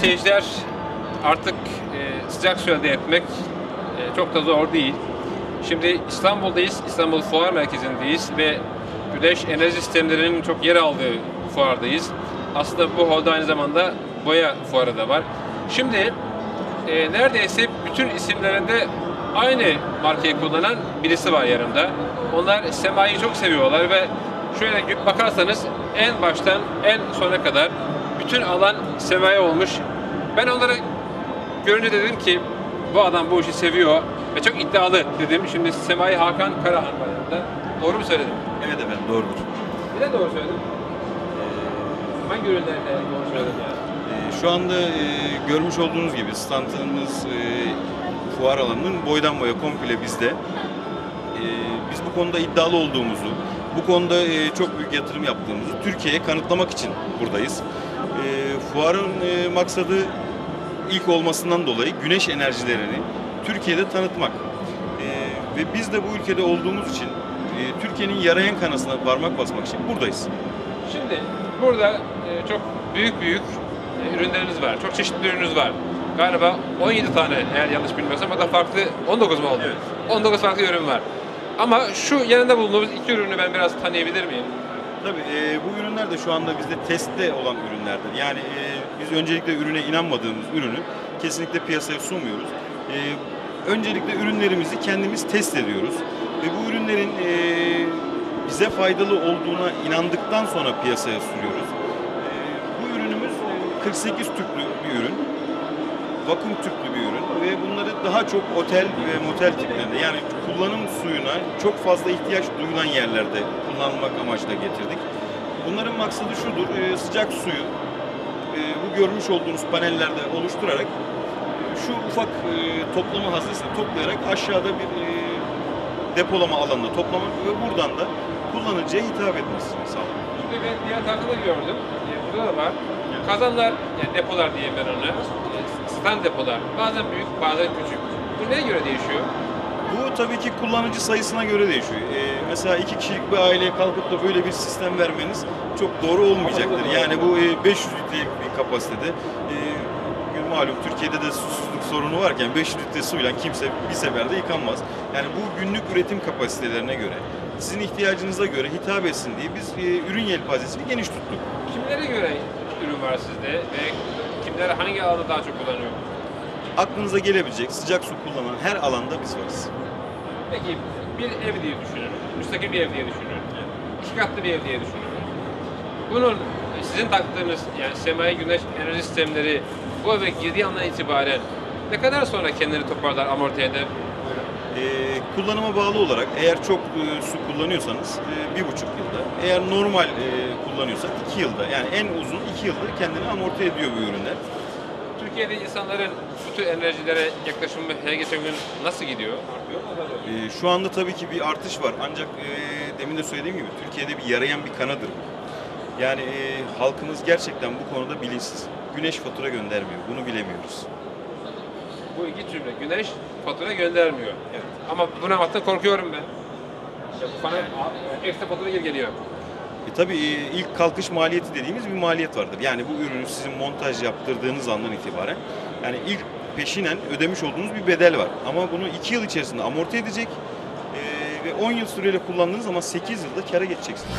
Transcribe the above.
Seyirciler, artık e, sıcak su elde etmek e, çok da zor değil. Şimdi İstanbul'dayız, İstanbul Fuar Merkezi'ndeyiz ve güneş enerji sistemlerinin çok yer aldığı fuardayız. Aslında bu holde aynı zamanda boya fuarı da var. Şimdi e, neredeyse bütün isimlerinde aynı markayı kullanan birisi var yanımda. Onlar semayı çok seviyorlar ve şöyle bakarsanız en baştan en sona kadar bütün alan semaya olmuş. Ben onları görünce dedim ki bu adam bu işi seviyor ve çok iddialı dedim. Şimdi Semai Hakan Karahan var yanımda. Doğru mu söyledim? Evet efendim doğrudur. Bir de doğru söyledim. Hangi ürünlerde doğru söyledim yani? Ee, Şu anda e, görmüş olduğunuz gibi standımız e, fuar alanının boydan boya komple bizde. E, Biz bu konuda iddialı olduğumuzu, bu konuda e, çok büyük yatırım yaptığımızı Türkiye'ye kanıtlamak için buradayız. Fuarın e, maksadı ilk olmasından dolayı güneş enerjilerini Türkiye'de tanıtmak. E, Ve biz de bu ülkede olduğumuz için e, Türkiye'nin yarayan kanasına parmak basmak için buradayız. Şimdi burada e, çok büyük büyük e, ürünleriniz var. Çok çeşitli ürününüz var. Galiba 17 tane eğer yanlış bilmiyorsam ya da farklı 19 mu oldu? Evet. 19 farklı ürün var. Ama şu yanında bulunduğumuz iki ürünü ben biraz tanıyabilir miyim? Tabii e, bu ürünler de şu anda bizde testte olan ürünlerdir. Yani e, biz öncelikle ürüne inanmadığımız ürünü kesinlikle piyasaya sunmuyoruz. E, öncelikle ürünlerimizi kendimiz test ediyoruz ve bu ürünlerin e, bize faydalı olduğuna inandıktan sonra piyasaya sürüyoruz. E, bu ürünümüz e, 48 tüplü bir ürün. Vakum tüplü bir ürün ve bunları daha çok otel ve motel tiplerinde yani kullanım suyuna çok fazla ihtiyaç duyulan yerlerde kullanmak amaçla getirdik. Bunların maksadı şudur, e, sıcak suyu e, bu görmüş olduğunuz panellerde oluşturarak e, şu ufak toplama haznesini toplayarak aşağıda bir depolama alanına toplamak ve buradan da kullanıcıya hitap etmesini sağlamak. Şimdi ben diğer tarafta gördüm. Burada da var. Kazanlar, yani depolar diyeyim ben ona. E, stand depolar. Bazen büyük, bazen küçük. Bu neye göre değişiyor? Bu tabii ki kullanıcı sayısına göre değişiyor. Ee, mesela iki kişilik bir aileye kalkıp da böyle bir sistem vermeniz çok doğru olmayacaktır. Yani bu e, 500 litrelik bir kapasitede. E, malum Türkiye'de de susuzluk sorunu varken 500 litre suyla kimse bir seferde yıkanmaz. Yani bu günlük üretim kapasitelerine göre, sizin ihtiyacınıza göre hitap etsin diye biz e, ürün yelpazesini geniş tuttuk. Kimlere göre ürün var sizde ve kimler hangi alanda daha çok kullanıyor? Aklınıza gelebilecek sıcak su kullanan her alanda biz varız. Peki bir ev diye düşünün. Müstakil bir ev diye düşünün. İki katlı bir ev diye düşünün. Bunun sizin taktığınız yani semai güneş enerji sistemleri bu eve girdiği andan itibaren ne kadar sonra kendini toparlar, amorti eder? Kullanıma bağlı olarak eğer çok e, su kullanıyorsanız e, bir buçuk yılda, eğer normal e, kullanıyorsak iki yılda yani en uzun iki yılda kendini amorti ediyor bu ürünler. Türkiye'de insanların bu tür enerjilere yaklaşımı her geçen gün nasıl gidiyor? Artıyor mu? Ee, şu anda tabii ki bir artış var ancak e, demin de söylediğim gibi Türkiye'de bir yarayan bir kanadır bu. Yani e, halkımız gerçekten bu konuda bilinçsiz. Güneş fatura göndermiyor, bunu bilemiyoruz. Bu iki cümle. Güneş fatura göndermiyor. Evet. Ama buna baktan korkuyorum ben. Bana ekstra fatura geri geliyor. E tabii e, ilk kalkış maliyeti dediğimiz bir maliyet vardır. Yani bu ürünü sizin montaj yaptırdığınız andan itibaren yani ilk peşinen ödemiş olduğunuz bir bedel var. Ama bunu 2 yıl içerisinde amorti edecek e, ve 10 yıl süreyle kullandığınız zaman 8 yılda kâra geçeceksiniz.